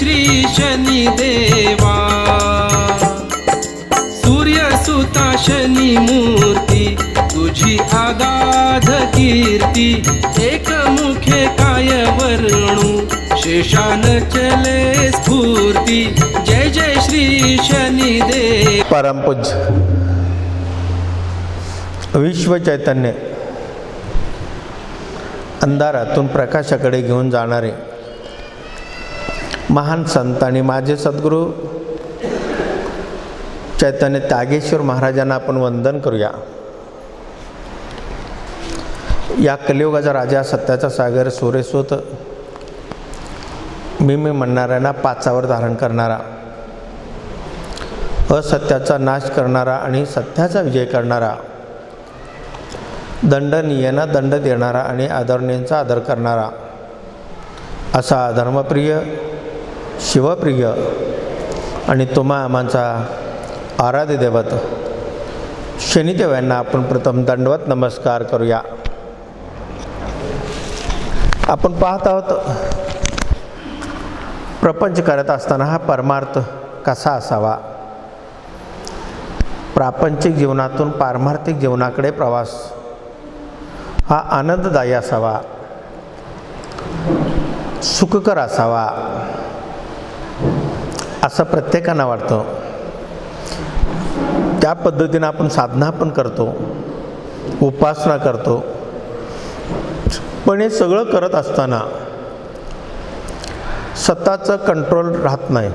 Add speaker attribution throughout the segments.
Speaker 1: श्री शनी देवा। सूर्यसुता शनी मूर्ती तुझी आगाध कीर्ती एक मुखे काय वर्णू शेषान चले स्फूर्ती। जय जय श्री शनी देव।
Speaker 2: परमपूज विश्व चैतन्य अंधारातून प्रकाशाकडे घेऊन जाणारे महान संत आणि माझे सद्गुरू चैतन्य त्यागेश्वर महाराजांना आपण वंदन करूया. या कलियुगाचा राजा सत्याचा सागर सुरेस्वत मी मी म्हणणाऱ्यांना पाचावर धारण करणारा असत्याचा नाश करणारा आणि सत्याचा विजय करणारा दंडनीयांना दंड देणारा आणि आदरणीयांचा आदर करणारा असा धर्मप्रिय शिवप्रिय आणि तुम्हा आमांचा आराध्य दैवत शनिदेव यांना आपण प्रथम दंडवत नमस्कार करूया. आपण पाहत आहोत प्रपंच करत असताना हा परमार्थ कसा असावा? प्रापंचिक जीवनातून पारमार्थिक जीवनाकडे प्रवास हा आनंददायी असावा सुखकर असावा. असं प्रत्येकांना वाटतं. त्या पद्धतीनं आपण साधना पण करतो. उपासना करतो. पण हे सगळं करत असताना स्वतःचं कंट्रोल राहत नाही.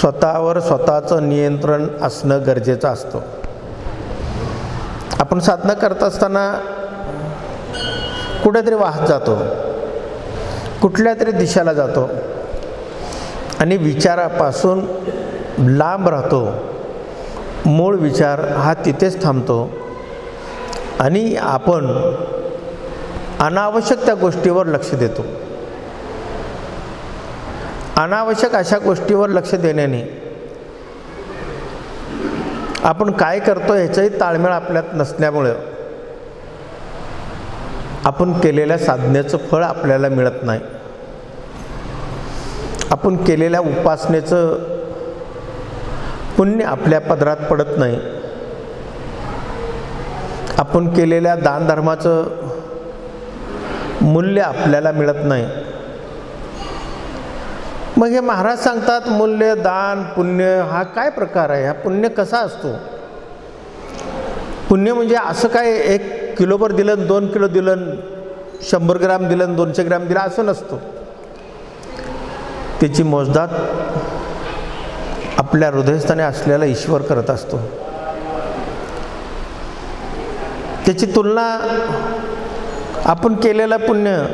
Speaker 2: स्वतःवर स्वतःचं नियंत्रण असणं गरजेचं असतं. आपण साधना करत असताना कुठेतरी वाहत जातो. कुठल्या तरी दिशेला जातो. आणि विचारापासून लांब राहतो. मूळ विचार हा तिथेच थांबतो. आणि आपण अनावश्यक त्या गोष्टीवर लक्ष देतो. अनावश्यक अशा गोष्टीवर लक्ष देण्याने आपण काय करतो ह्याचाही ताळमेळ आपल्यात नसल्यामुळं आपण केलेल्या साधनेचं फळ आपल्याला मिळत नाही. आपण केलेल्या उपासनेचं पुण्य आपल्या पदरात पडत नाही. आपण केलेल्या दानधर्माचं मूल्य आपल्याला मिळत नाही. मग हे महाराज सांगतात मूल्य दान पुण्य हा काय प्रकार आहे? हा पुण्य कसा असतो? पुण्य म्हणजे असं काय एक किलोभर दिलं दोन किलो दिलं शंभर ग्राम दिलं दोनशे ग्राम दिलं असं नसतं. त्याची मोजदात आपल्या हृदयस्थाने असलेला ईश्वर करत असतो. त्याची तुलना आपण केलेलं पुण्य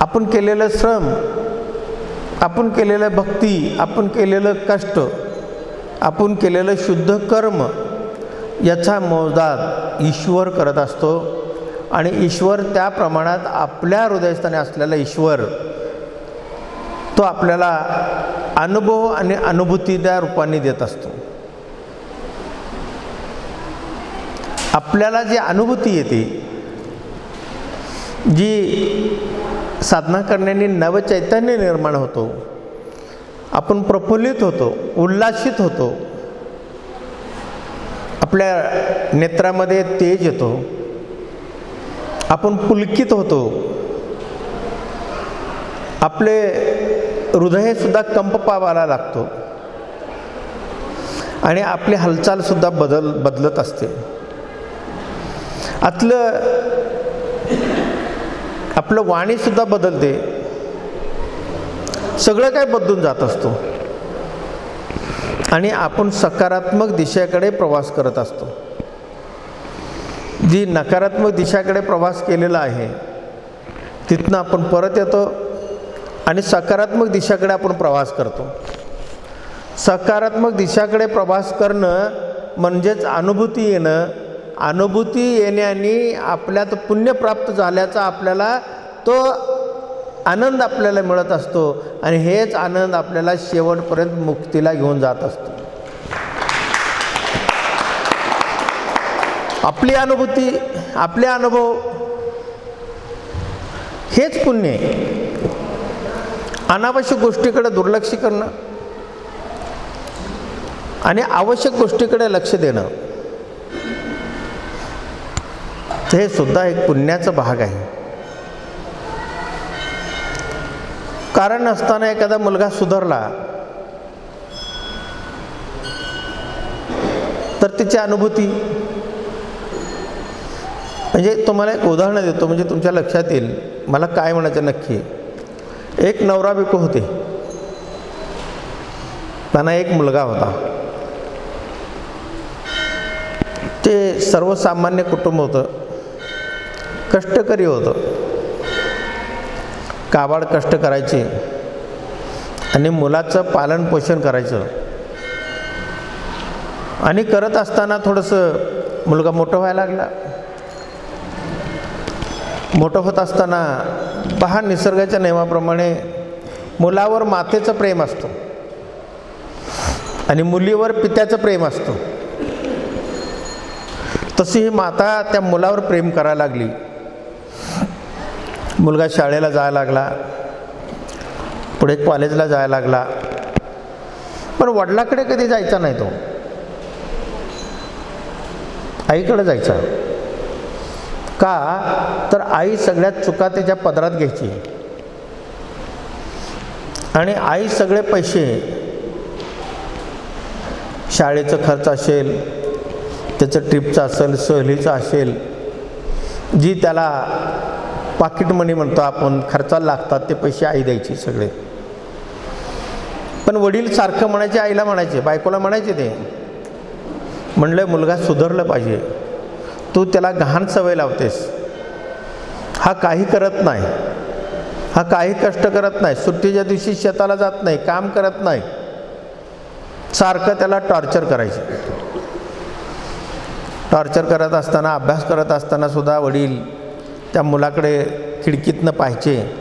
Speaker 2: आपण केलेलं श्रम आपण केलेलं भक्ती आपण केलेलं कष्ट आपण केलेलं शुद्ध कर्म याचा मोजदाद ईश्वर करत असतो. आणि ईश्वर त्या प्रमाणात आपल्या हृदयस्थाने असलेला ईश्वर तो आपल्याला अनुभव आणि अनुभूतीच्या रूपाने देत असतो. आपल्याला जी अनुभूती येते जी साधना करण्याने नवचैतन्य निर्माण होतो आपण प्रफुल्लित होतो उल्हासित होतो आपल्या नेत्रामध्ये तेज येतो आपण पुलकित होतो आपले हृदयसुद्धा कंप पावायला लागतो. आणि आपली हालचालसुद्धा बदल बदलत असते. आतलं आपलं वाणीसुद्धा बदलते. सगळं काय बदलून जात असतो. आणि आपण सकारात्मक दिशेकडे प्रवास करत असतो. जी नकारात्मक दिशाकडे प्रवास केलेला आहे तिथनं आपण परत येतो आणि सकारात्मक दिशाकडे आपण प्रवास करतो. सकारात्मक दिशाकडे प्रवास करणं म्हणजेच अनुभूती येणं. अनुभूती येण्याने आपल्यात पुण्य प्राप्त झाल्याचा आपल्याला तो आनंद आपल्याला मिळत असतो आणि हेच आनंद आपल्याला शेवटपर्यंत मुक्तीला घेऊन जात असतो. आपली अनुभूती आपले अनुभव हेच पुण्य आहे. अनावश्यक गोष्टीकडे दुर्लक्ष करणं आणि आवश्यक गोष्टीकडे लक्ष देणं हे सुद्धा एक पुण्याचा भाग आहे. कारण असताना एखादा मुलगा सुधारला तर तिची अनुभूती म्हणजे तुम्हाला एक उदाहरण देतो म्हणजे तुमच्या लक्षात येईल मला काय म्हणायचं नक्की? एक नवरा बिको होते. त्यांना एक मुलगा होता. ते सर्वसामान्य कुटुंब होतं. कष्टकरी होतं. काबाड कष्ट करायचे. आणि मुलाचं पालनपोषण करायचं. आणि करत असताना थोडंसं मुलगा मोठं व्हायला लागला. मोठं होत असताना पहा निसर्गाच्या नियमाप्रमाणे मुलावर मातेचं प्रेम असतो. आणि मुलीवर पित्याचं प्रेम असतो. तशी ही माता त्या मुलावर प्रेम करायला लागली. मुलगा शाळेला जायला लागला. पुढे कॉलेजला जायला लागला. पण वडिलाकडे कधी जायचा नाही तो. आईकडे जायचा. का तर आई सगळ्यात चुका त्याच्या पदरात घ्यायची. आणि आई सगळे पैसे शाळेचं खर्च असेल त्याचं ट्रिपचं असेल सहलीचं असेल जी त्याला पाकिट मनी म्हणतो आपण खर्चाला लागतात ते पैसे आई द्यायची सगळे. पण वडील सारखं म्हणायचे आईला म्हणायचे बायकोला म्हणायचे ते. म्हणलं मुलगा सुधारलं पाहिजे. तू त्याला घाण सवय लावतेस. हा काही करत नाही. हा काही कष्ट करत नाही. सुट्टीच्या दिवशी शेताला जात नाही काम करत नाही. सारखं त्याला टॉर्चर करायचे. टॉर्चर करत असताना अभ्यास करत असताना सुद्धा वडील त्या मुलाकडे खिडकीतनं पाहायचे.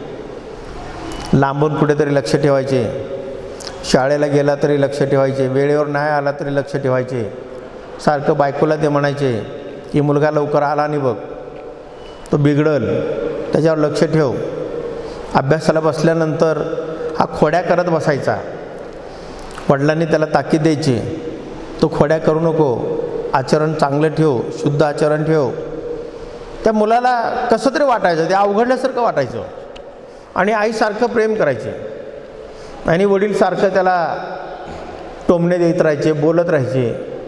Speaker 2: लांबून कुठेतरी लक्ष ठेवायचे. शाळेला गेला तरी लक्ष ठेवायचे. वेळेवर नाही आला तरी लक्ष ठेवायचे. सारखं बायकोला ते म्हणायचे. की मुलगा लवकर आला नाही बघ. तो बिघडल. त्याच्यावर लक्ष ठेव. अभ्यासाला बसल्यानंतर हा खोड्या करत बसायचा. वडिलांनी त्याला ताकीद द्यायची. तो खोड्या करू नको. आचरण चांगलं ठेव. शुद्ध आचरण ठेव. त्या मुलाला कसं तरी वाटायचं. ते अवघडल्यासारखं वाटायचं. आणि आईसारखं प्रेम करायचे. आणि वडील सारखं त्याला टोमणे देत राहायचे बोलत राहायचे.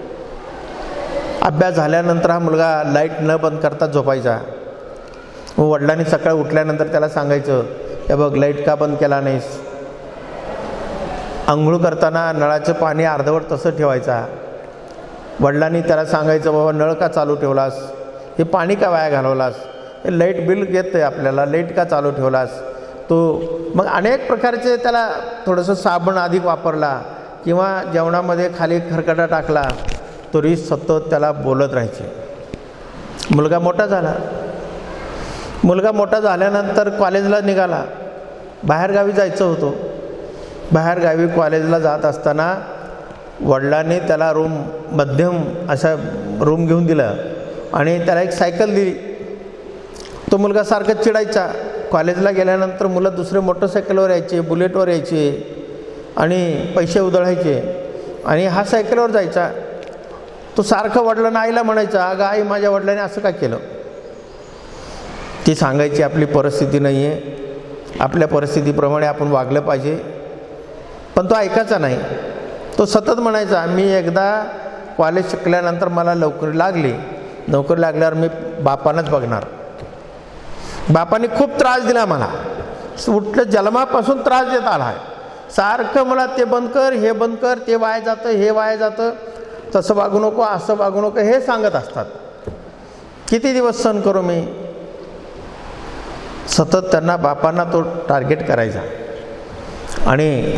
Speaker 2: अभ्यास झाल्यानंतर हा मुलगा लाइट न बंद करता झोपायचा. मग वडिलांनी सकाळी उठल्यानंतर त्याला सांगायचं हे बघ लाइट का बंद केला नाहीस? आंघोळ करताना नळाचं पाणी अर्धवट तसं ठेवायचा. वडिलांनी त्याला सांगायचं बाबा नळ का चालू ठेवलास? हे पाणी का वाया घालवलास? हे लाइट बिल घेत आहे आपल्याला लाइट का चालू ठेवलास? तो मग अनेक प्रकारचे त्याला थोडंसं साबण अधिक वापरला किंवा जेवणामध्ये खाली खरकटा टाकला. तरी सतत त्याला बोलत राहायचे. मुलगा मोठा झाला. मुलगा मोठा झाल्यानंतर कॉलेजला निघाला. बाहेरगावी जायचं होतं. बाहेरगावी कॉलेजला जात असताना वडिलांनी त्याला रूम मध्यम अशा रूम घेऊन दिला आणि त्याला एक सायकल दिली. तो मुलगा सारखं चिडायचा. कॉलेजला गेल्यानंतर मुलं दुसरे मोटरसायकलवर यायचे बुलेटवर यायचे आणि पैसे उधळायचे आणि हा सायकलवर जायचा. तो सारखं वडिलांना आईला म्हणायचा अगं आई माझ्या वडिलांनी असं का केलं? ती सांगायची आपली परिस्थिती नाही आहे आपल्या परिस्थितीप्रमाणे आपण वागलं पाहिजे. पण तो ऐकायचा नाही. तो सतत म्हणायचा मी एकदा कॉलेज शिकल्यानंतर मला नोकरी लागली. नोकरी लागल्यावर मी बापानंच बघणार. बापाने खूप त्रास दिला मला. उठलं जन्मापासून त्रास देत आला आहे. सारखं मला ते बंद कर हे बंद कर ते वाया जातं हे वाया जातं. तसं वागू नको असं वागू नको हे सांगत असतात. किती दिवस सण करू मी? सतत त्यांना बापांना तो टार्गेट करायचा. आणि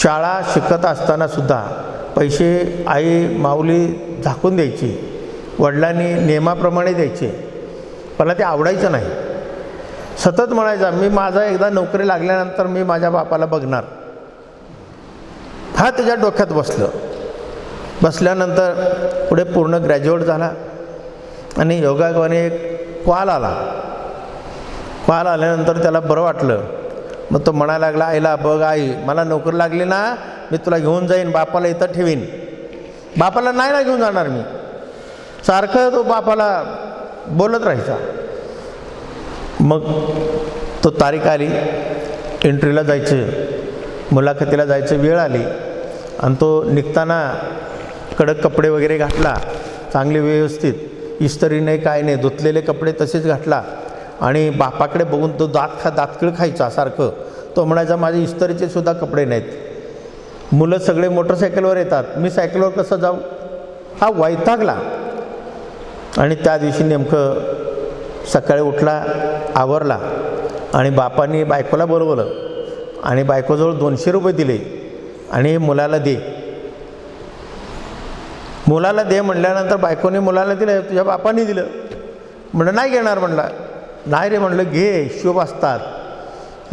Speaker 2: शाळा शिकत असताना सुद्धा पैसे आई माऊली झाकून द्यायची वडिलांनी नियमाप्रमाणे द्यायचे मला ते आवडायचं नाही. सतत म्हणायचा मी माझा एकदा नोकरी लागल्यानंतर मी माझ्या बापाला बघणार. हा त्याच्या डोक्यात बसलं. बसल्यानंतर पुढे पूर्ण ग्रॅज्युएट झाला आणि योगायोगाने एक कॉल आला. कॉल आल्यानंतर त्याला बरं वाटलं. मग तो म्हणायला लागला आईला बघ आई मला नोकरी लागली ना मी तुला घेऊन जाईन बापाला इथं ठेवीन. बापाला नाही ना घेऊन जाणार मी. सारखं तो बापाला बोलत राहायचा. मग तो तारीख आली एंट्रीला जायचं मुलाखतीला जायचं वेळ आली. आणि तो निघताना कडक कपडे वगैरे घातला चांगले व्यवस्थित. इस्तरी नाही काय नाही धुतलेले कपडे तसेच घातला. आणि बापाकडे बघून तो दात खा दातकळ खायचा सारखं. तो म्हणायचा माझे इस्तरीचे सुद्धा कपडे नाहीत. मुलं सगळे मोटरसायकलवर येतात. मी सायकलवर कसं जाऊ? हा वैतागला. आणि त्या दिवशी नेमकं सकाळी उठला आवरला. आणि बापांनी बायकोला बोलवलं. आणि बायकोजवळ दोनशे रुपये दिले. आणि मुलाला दे. मुलाला दे म्हणल्यानंतर बायकोने मुलाला दिलं तुझ्या बापाने दिलं. म्हणलं नाही घेणार म्हणला. नाही रे म्हणलं घे शुभ असतात.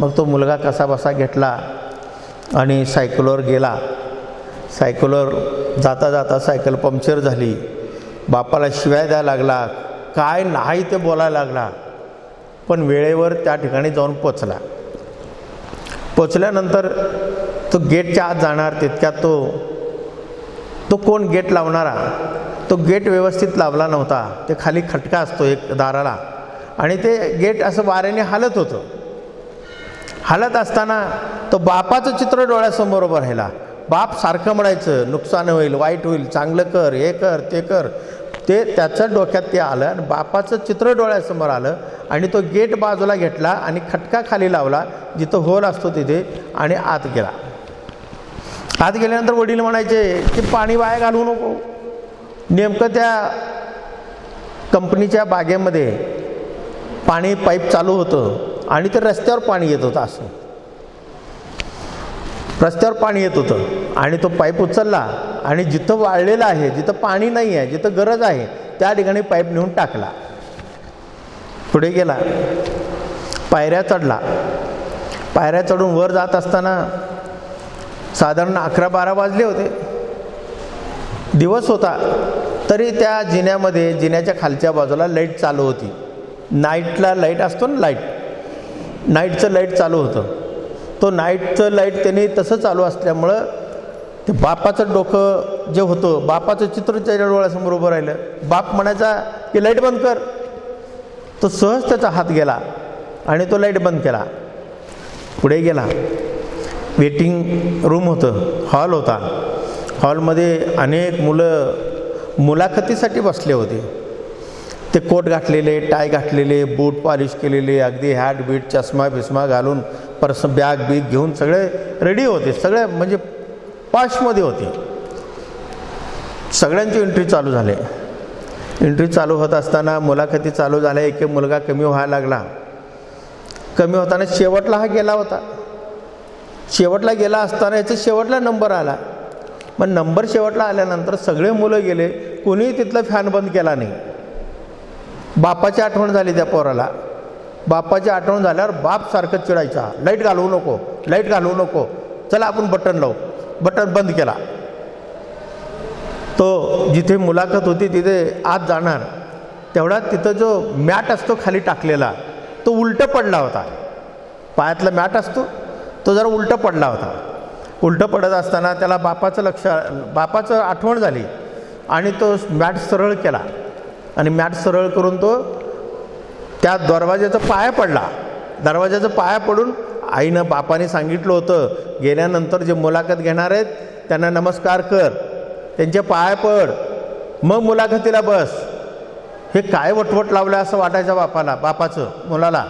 Speaker 2: मग तो मुलगा कसा बसा घेतला आणि सायकलवर गेला. सायकलवर जाता जाता सायकल पंक्चर झाली. बापाला शिवाय द्यायला लागला. काय नाही ते बोलायला लागला. पण वेळेवर त्या ठिकाणी जाऊन पोचला. पोचल्यानंतर तो गेटच्या आत जाणार तितक्यात तो तो कोण गेट लावणारा? तो गेट व्यवस्थित लावला नव्हता. ते खाली खटका असतो एक दाराला. आणि ते गेट असं वाऱ्याने हालत होतं. हालत असताना तो बापाचं चित्र डोळ्यासमोर उभं राहिला. बाप सारखं म्हणायचं नुकसान होईल वाईट होईल चांगलं कर हे कर ते कर. ते त्याच्या डोक्यात ते आलं आणि बापाचं चित्र डोळ्यासमोर आलं आणि तो गेट बाजूला घेतला आणि खटका खाली लावला जिथं होल असतो तिथे आणि आत गेला. आत गेल्यानंतर वडील म्हणायचे की पाणी वाया घालवू नको. नेमकं त्या कंपनीच्या बागेमध्ये पाणी पाईप चालू होतं आणि ते रस्त्यावर पाणी येत होतं असं. रस्त्यावर पाणी येत होतं आणि तो पाईप उचलला आणि जिथं वाळलेलं आहे जिथं पाणी नाही आहे जिथं गरज आहे त्या ठिकाणी पाईप नेऊन टाकला. पुढे गेला. पायऱ्या चढला. पायऱ्या चढून वर जात असताना साधारण अकरा बारा वाजले होते. दिवस होता. तरी त्या जिन्यामध्ये जिन्याच्या खालच्या बाजूला लाइट चालू होती. नाईटला लाइट असतो ना लाइट? नाईटचं लाइट चालू होतं. तो नाईटचं लाइट त्याने तसं चालू असल्यामुळं ते बापाचं डोकं जे होतं बापाचं चित्र त्याच्या डोळ्यासमोर उभं राहिलं. बाप म्हणायचा की लाइट बंद कर. तो सहज त्याचा हात गेला आणि तो लाइट बंद केला. पुढे गेला. वेटिंग रूम होतं. हॉल होता. हॉलमध्ये अनेक मुलं मुलाखतीसाठी बसले होते. ते कोट घातलेले टाय घातलेले बूट पॉलिश केलेले अगदी हॅट बीट चष्मा बिस्मा घालून पर्स बॅग बीग घेऊन सगळे रेडी होते. सगळे म्हणजे पाशमध्ये होते. सगळ्यांची एंट्री चालू झाले. एंट्री चालू होत असताना मुलाखती चालू झाल्या. एक मुलगा कमी व्हायला लागला. कमी होताना शेवटला हा गेला होता. शेवटला गेला असताना याचा शेवटला नंबर आला. मग नंबर शेवटला आल्यानंतर सगळे मुलं गेले कोणीही तिथलं फॅन बंद केला नाही. बापाची आठवण झाली त्या पोराला. बापाची आठवण झाल्यावर बाप सारखं चिडायचा लाइट घालवू नको लाइट घालवू नको चला आपण बटन लावू. बटन बंद केला. तो जिथे मुलाखत होती तिथे आत जाणार तेवढा तिथं जो मॅट असतो खाली टाकलेला तो उलटं पडला होता. पायातला मॅट असतो तो जरा उलटं पडला होता. उलटं पडत असताना त्याला बापाचं लक्ष बापाचं आठवण झाली आणि तो मॅट सरळ केला. आणि मॅट सरळ करून तो त्या दरवाज्याचा पाया पडला. दरवाजाचं पाया पडून आईनं बापाने सांगितलं होतं गेल्यानंतर जे मुलाखत घेणार आहेत त्यांना नमस्कार कर. त्यांचे पाया पड. मग मुलाखतीला बस. हे काय वटवट लावलं असं वाटायचं बापाला बापाचं मुलाला.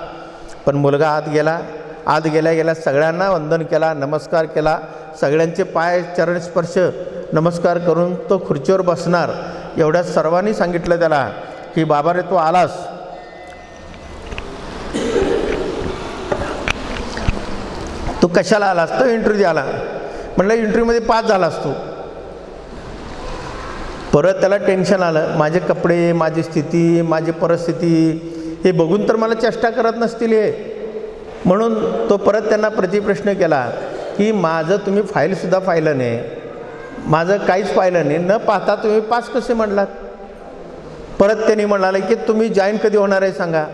Speaker 2: पण मुलगा आत गेला. आत गेल्या गेल्या सगळ्यांना वंदन केला नमस्कार केला. सगळ्यांचे पाय चरणस्पर्श नमस्कार करून तो खुर्चीवर बसणार. एवढ्या सर्वांनी सांगितलं त्याला की बाबा रे तू आलास. तू कशाला आलास? तो इंटरव्ह्यू द्याला म्हणलं इंटरव्ह्यूमध्ये पास झालास तू. परत त्याला टेन्शन आलं. माझे कपडे माझी स्थिती माझी परिस्थिती हे बघून तर मला चेष्टा करत नसतील हे. म्हणून तो परत त्यांना प्रतिप्रश्न केला की माझं तुम्ही फाईलसुद्धा पाहिलं नाही. माझं काहीच पाहिलं नाही. न पाहता तुम्ही पास कसे म्हणलात? परत त्यांनी म्हणाले की तुम्ही जॉईन कधी होणार आहे सांगा.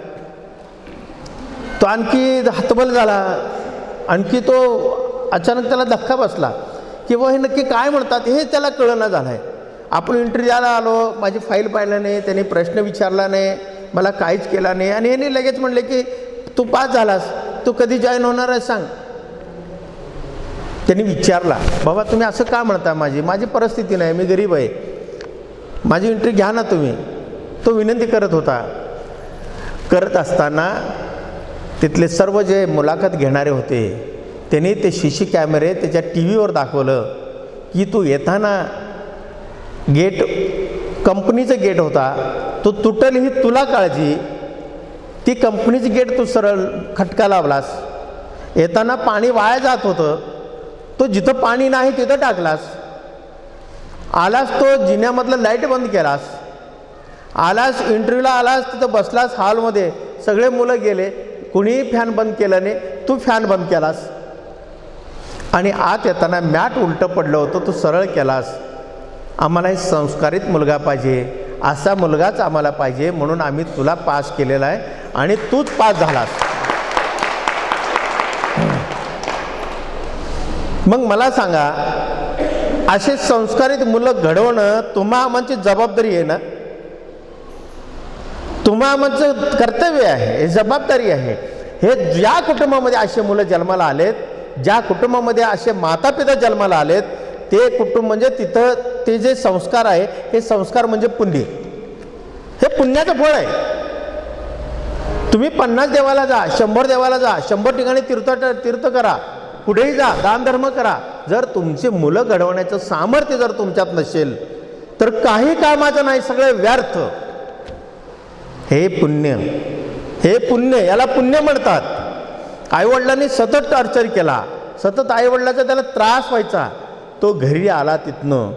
Speaker 2: तो आणखी हतबल झाला. आणखी तो अचानक त्याला धक्का बसला की बुवा हे नक्की काय म्हणतात? हे त्याला कळना झालं आहे आपण इंटरव्ह्यू द्यायला आलो माझी फाईल पाहिलं नाही त्यांनी प्रश्न विचारला नाही मला काहीच केला नाही. आणि यांनी लगेच म्हणले की तू पास झालास. तू कधी जॉईन होणार आहे सांग. त्यांनी विचारला बाबा तुम्ही असं का म्हणता माझी? माझी परिस्थिती नाही मी गरीब आहे. माझी एंट्री घ्या ना तुम्ही. तो विनंती करत होता. करत असताना तिथले सर्व जे मुलाखत घेणारे होते त्यांनी ते शिशी कॅमेरे त्याच्या टी व्हीवर दाखवलं की तू येताना गेट कंपनीचं गेट होता. तो तुटल ही तुला काळजी. ती कंपनीची गेट तू सरळ खटका लावलास. येताना पाणी वाया जात होतं. तो जिथं पाणी नाही तिथं टाकलास. आलास तो जिन्यामधलं लाइट बंद केलास. आलास इंटरव्ह्यूला आलास तिथं बसलास हॉलमध्ये. सगळे मुलं गेले. कुणीही फॅन बंद केलं नाही. तू फॅन बंद केलास. आणि आत येताना मॅट उलटं पडलं होतं. तू सरळ केलास. आम्हाला एक संस्कारित मुलगा पाहिजे. असा मुलगाच आम्हाला पाहिजे म्हणून आम्ही तुला पास केलेला आहे. आणि तूच पास झालास. मग मला सांगा असे संस्कारित मुलं घडवणं तुम्हा आम्हाची जबाबदारी आहे ना? तुम्हा आमचं कर्तव्य आहे हे जबाबदारी आहे. हे ज्या कुटुंबामध्ये असे मुलं जन्माला आलेत ज्या कुटुंबामध्ये असे माता पिता जन्माला आलेत ते कुटुंब म्हणजे तिथं ते जे संस्कार आहे हे संस्कार म्हणजे पुण्य. हे पुण्याचं फळ आहे. तुम्ही पन्नास देवाला जा शंभर देवाला जा शंभर ठिकाणी तीर्थ तीर्थ करा कुठेही जा दानधर्म करा. जर तुमचे मुलं घडवण्याचं सामर्थ्य जर तुमच्यात नसेल तर काही कामाचं नाही सगळं व्यर्थ. हे पुण्य हे पुण्य याला पुण्य म्हणतात. आईवडिलांनी सतत टॉर्चर केला. सतत आईवडिलाचा त्याला त्रास व्हायचा. तो घरी आला तिथनं.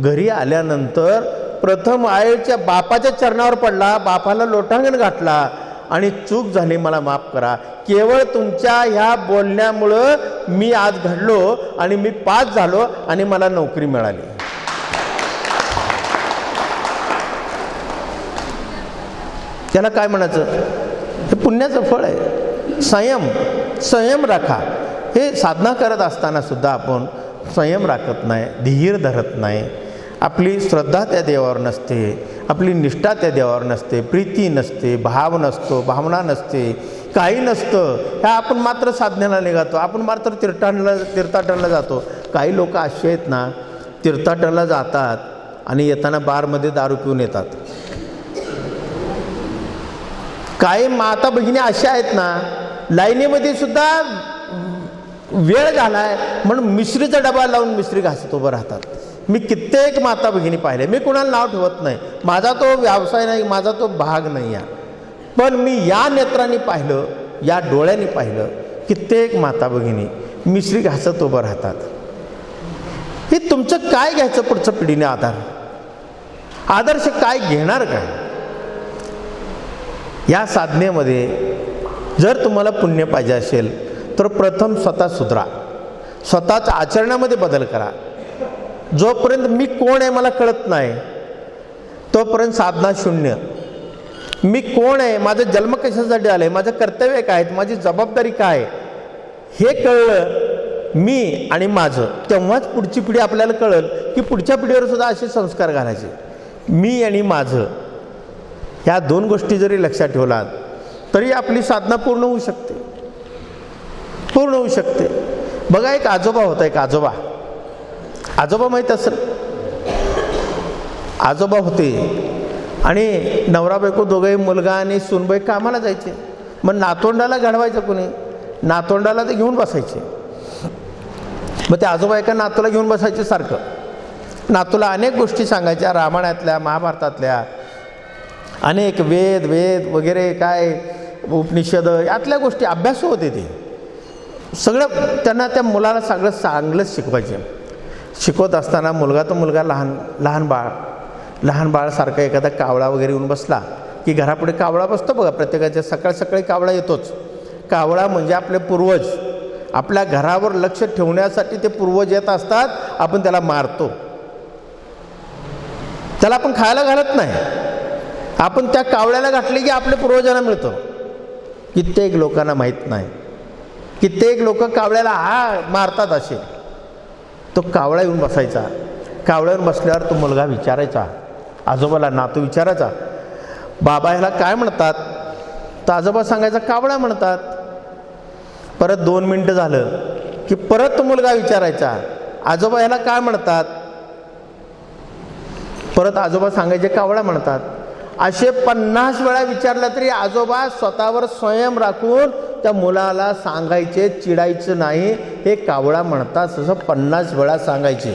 Speaker 2: घरी आल्यानंतर प्रथम आईच्या बापाच्या चरणावर पडला बापाला लोटांगण घातला. आणि चूक झाली मला माफ करा. केवळ तुमच्या ह्या बोलण्यामुळं मी आज घडलो आणि मी पास झालो आणि मला नोकरी मिळाली. त्याला काय म्हणायचं? हे पुण्याचं फळ आहे. संयम संयम राखा. हे साधना करत असताना सुद्धा आपण संयम राखत नाही धीर धरत नाही. आपली श्रद्धा त्या देवावर नसते आपली निष्ठा त्या देवावर नसते प्रीती नसते भाव नसतो भावना नसते काही नसतं. ह्या आपण मात्र साधण्याला निघातो. आपण मात्र तीर्थाटनला तीर्थाटनला जातो. काही लोक असे आहेत ना तीर्थाटनला जातात आणि येताना बारमध्ये दारू पिऊन येतात. काही माता भगिनी अशा आहेत ना लाईनीमध्ये सुद्धा वेळ झालाय म्हणून मिश्रीचा डबा लावून मिश्री घासत उभं राहतात. मी कित्येक माता भगिनी पाहिले. मी कुणाला नाव ठेवत नाही. माझा तो व्यवसाय नाही माझा तो भाग नाही आहे पण मी या नेत्राने पाहिलं या डोळ्याने पाहिलं कित्येक माता भगिनी मिश्री घासत उभं राहतात. हे तुमचं काय घ्यायचं पुढचं पिढीने आधार? आदर्श काय घेणार काय? या साधनेमध्ये जर तुम्हाला पुण्य पाहिजे असेल तर प्रथम स्वतः सुधरा. स्वतःच्या आचरणामध्ये बदल करा. जोपर्यंत मी कोण आहे मला कळत नाही तोपर्यंत साधना शून्य. मी कोण आहे माझा जन्म कशासाठी आलं आहे माझं कर्तव्य काय आहे माझी जबाबदारी काय हे कळलं मी आणि माझं. तेव्हाच पुढची पिढी आपल्याला कळल की पुढच्या पिढीवर सुद्धा असे संस्कार घालायचे. मी आणि माझं. ह्या दोन गोष्टी जरी लक्षात ठेवलात तरी आपली साधना पूर्ण होऊ शकते. पूर्ण होऊ शकते. बघा एक आजोबा होता एक आजोबा. आजोबा माहीत असेल. आजोबा होते. आणि नवरा बायको दोघंही मुलगा आणि सुनबाई कामाला जायचे. मग नातोंडाला घडवायचं कोणी? नातोंडाला ते घेऊन बसायचे. मग ते आजोबा एका नातूला घेऊन बसायचे सारखं. नातूला अनेक गोष्टी सांगायच्या रामायणातल्या महाभारतातल्या. अनेक वेद वेद वगैरे काय उपनिषद यातल्या गोष्टी अभ्यास होते ते. सगळं त्यांना त्या मुलाला सगळं चांगलंच शिकवायचे. शिकवत असताना मुलगा तो मुलगा लहान लहान बाळ. लहान बाळासारखा एखादा कावळा वगैरे येऊन बसला की घरापुढे कावळा बसतो बघा प्रत्येकाच्या सकाळ सकाळी कावळा येतोच. कावळा म्हणजे आपले पूर्वज. आपल्या घरावर लक्ष ठेवण्यासाठी ते पूर्वज येत असतात आपण त्याला मारतो. त्याला आपण खायला घालत नाही. आपण त्या कावळ्याला घातले की आपल्या पूर्वजांना मिळतो. कित्येक लोकांना माहीत नाही. कित्येक लोक कावळ्याला हा मारतात असे. तो कावळा येऊन बसायचा. कावळ्यावर बसल्यावर तो मुलगा विचारायचा. आजोबाला नातू विचारायचा. बाबा ह्याला काय म्हणतात? तर आजोबा सांगायचा कावळा म्हणतात. परत दोन मिनटं झालं की परत तो मुलगा विचारायचा. आजोबा ह्याला काय म्हणतात? परत आजोबा सांगायचे कावळा म्हणतात. असे पन्नास वेळा विचारलं तरी आजोबा स्वतःवर स्वयं राखून त्या मुलाला सांगायचे चिडायचं नाही. हे कावळा म्हणतात तसं पन्नास वेळा सांगायचे.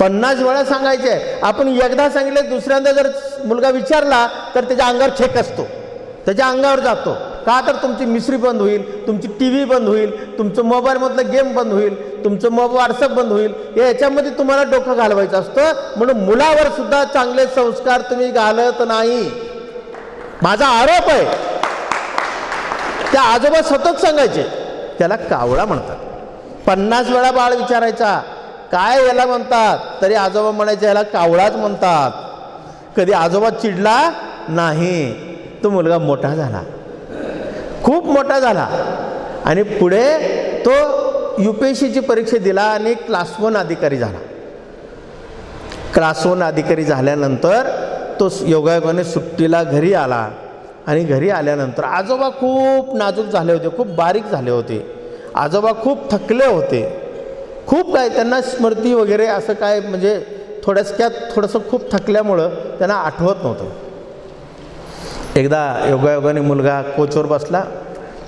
Speaker 2: पन्नास वेळा सांगायचे. आपण एकदा सांगितले दुसऱ्यांदा जर मुलगा विचारला तर त्याच्या अंगावर छेक असतो. त्याच्या अंगावर जातो. का तर तुमची मिसरी बंद होईल तुमची टी व्ही बंद होईल तुमचं मोबाईलमधलं गेम बंद होईल तुमचं मोब व्हॉट्सअप बंद होईल. हे याच्यामध्ये तुम्हाला डोकं घालवायचं असतं. म्हणून मुलावर सुद्धा चांगले संस्कार तुम्ही घालत नाही. माझा आरोप आहे त्या आजोबा सतत सांगायचे. त्याला कावळा म्हणतात. पन्नास वेळा बाळ विचारायचा. काय याला म्हणतात? तरी आजोबा म्हणायचे याला कावळाच म्हणतात. कधी आजोबा चिडला? नाही. तो मुलगा मोठा झाला. खूप मोठा झाला. आणि पुढे तो यू पी एस सीची परीक्षा दिला आणि क्लास वन अधिकारी झाला. क्लास वन अधिकारी झाल्यानंतर तो योगायोगाने सुट्टीला घरी आला. आणि घरी आल्यानंतर आजोबा खूप नाजूक झाले होते खूप बारीक झाले होते. आजोबा खूप थकले होते. खूप काय त्यांना स्मृती वगैरे असं काय म्हणजे थोड्यासक्यात थोडंसं खूप थकल्यामुळं त्यांना आठवत नव्हतं. एकदा योगायोगाने मुलगा कोचवर बसला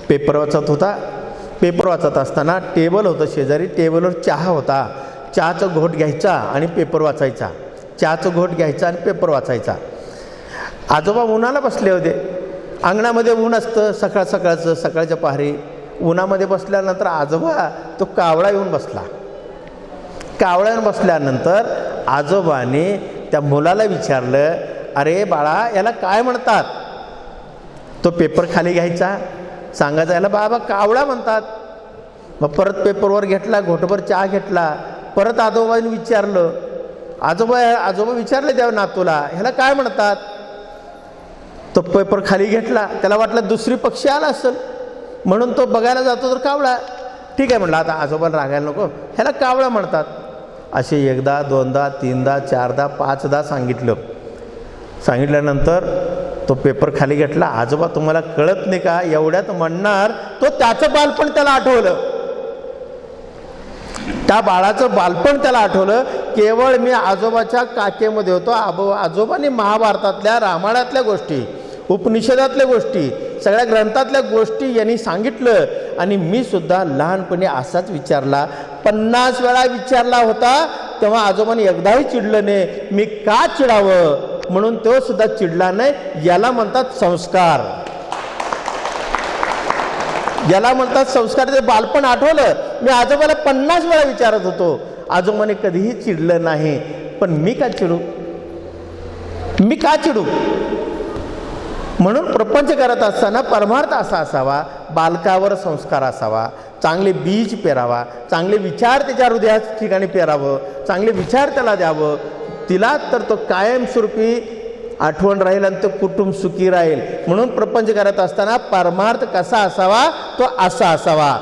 Speaker 2: पेपर वाचत होता. पेपर वाचत असताना टेबल होतं शेजारी टेबलवर चहा होता. चहाचं घोट घ्यायचा आणि पेपर वाचायचा. चहाचं घोट घ्यायचा आणि पेपर वाचायचा. आजोबा उन्हाला बसले होते. अंगणामध्ये ऊन असतं सकाळ सकाळचं सकाळच्या पहारी. उन्हामध्ये बसल्यानंतर आजोबा तो कावळा येऊन बसला. कावळा येऊन बसल्यानंतर आजोबाने त्या मुलाला विचारलं अरे बाळा याला काय म्हणतात? तो पेपर खाली घ्यायचा. सांगायचा याला बाबा कावळा म्हणतात. मग परत पेपरवर घेतला घोटभर चहा घेतला. परत आजोबाने विचारलं आजोबा आजोबा विचारले त्या नातूला ह्याला काय म्हणतात? तो पेपर खाली घेतला त्याला वाटलं दुसरी पक्षी आला असेल. म्हणून तो बघायला जातो तर कावळा. ठीक आहे म्हटलं आता आजोबाला रागायला नको. ह्याला कावळा म्हणतात. असे एकदा दोनदा तीनदा चारदा पाचदा सांगितलं. सांगितल्यानंतर तो पेपर खाली घेतला. आजोबा तुम्हाला कळत नाही का? एवढ्यात म्हणणार तो त्याचं बालपण त्याला आठवलं. त्या बाळाचं बालपण त्याला आठवलं. केवळ मी आजोबाच्या काकेमध्ये होतो. आबो आजोबाने महाभारतातल्या रामायणातल्या गोष्टी. उपनिषदातल्या गोष्टी सगळ्या ग्रंथातल्या गोष्टी यांनी सांगितलं आणि मी सुद्धा लहानपणी असाच विचारला. पन्नास वेळा विचारला होता तेव्हा आजोबाने एकदाही चिडलं नाही. मी का चिडावं? म्हणून तो सुद्धा चिडला नाही. याला म्हणतात संस्कार. याला म्हणतात संस्कार. ते बालपण आठवलं. मी आजोबाला पन्नास वेळा विचारत होतो. आजोबाने कधीही चिडलं नाही. पण मी का चिडू? मी का चिडू? म्हणून प्रपंच करत असताना परमार्थ असा असावा बालकावर संस्कार असावा चांगले बीज पेरावा चांगले विचार त्याच्या हृदयात ठिकाणी पेरावं चांगले विचार त्याला द्यावं तिला तर तो कायमस्वरूपी आठवण राहील आणि तो कुटुंब सुखी राहील. म्हणून प्रपंच करत असताना परमार्थ कसा असावा तो असा असावा.